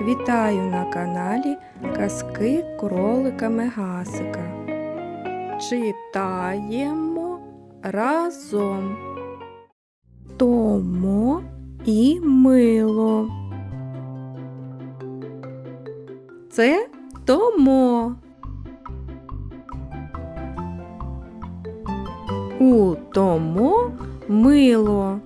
Вітаю на каналі Казки кролика Мегасика. Читаємо разом Томо і мило. Це Томо. У Томо мило.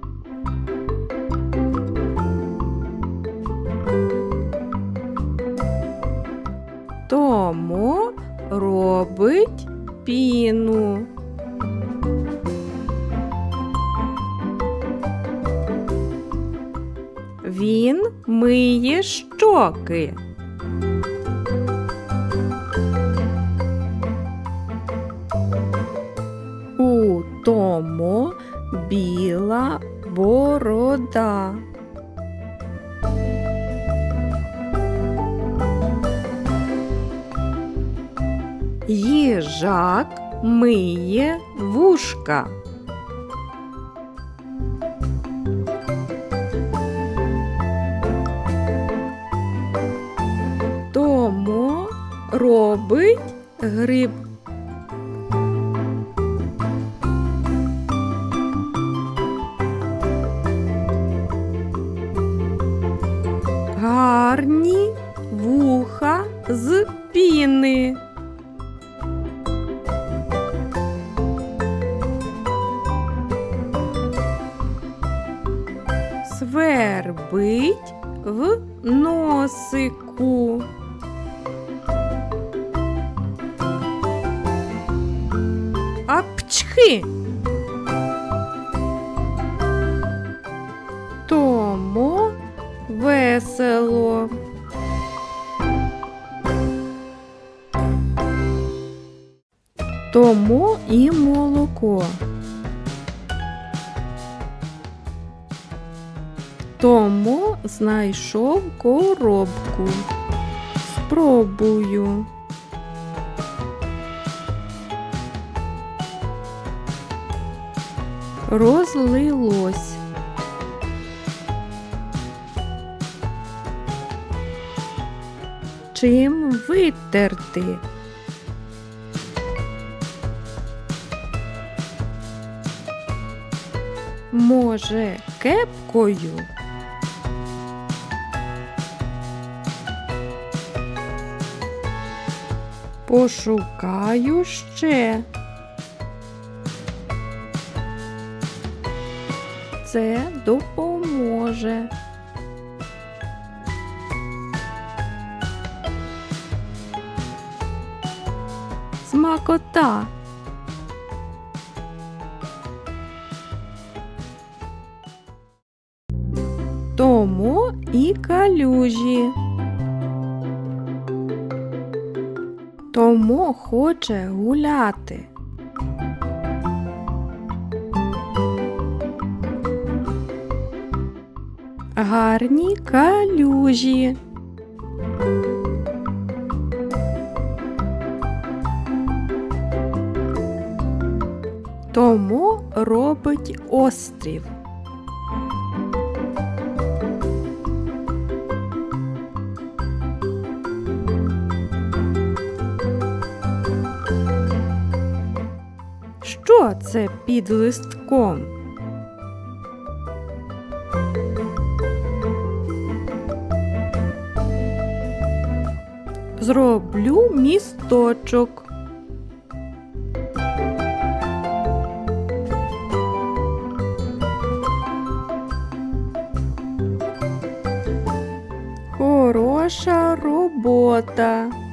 Томо робить піну. Він миє щоки. У Томо біла борода. Їжак миє вушка. Томо робить гриб. Гарні вуха з піни. Свербить в носику. Апчхи. Тому весело. Тому і молоко. Тому знайшов коробку. Спробую. Розлилось. Чим витерти? Може, кепкою? Пошукаю ще. Це допоможе. Смакота. Тому і калюжі. Тому хоче гуляти. Гарні калюжі. Тому робить острів. Що це під листком? Зроблю місточок. Хороша робота.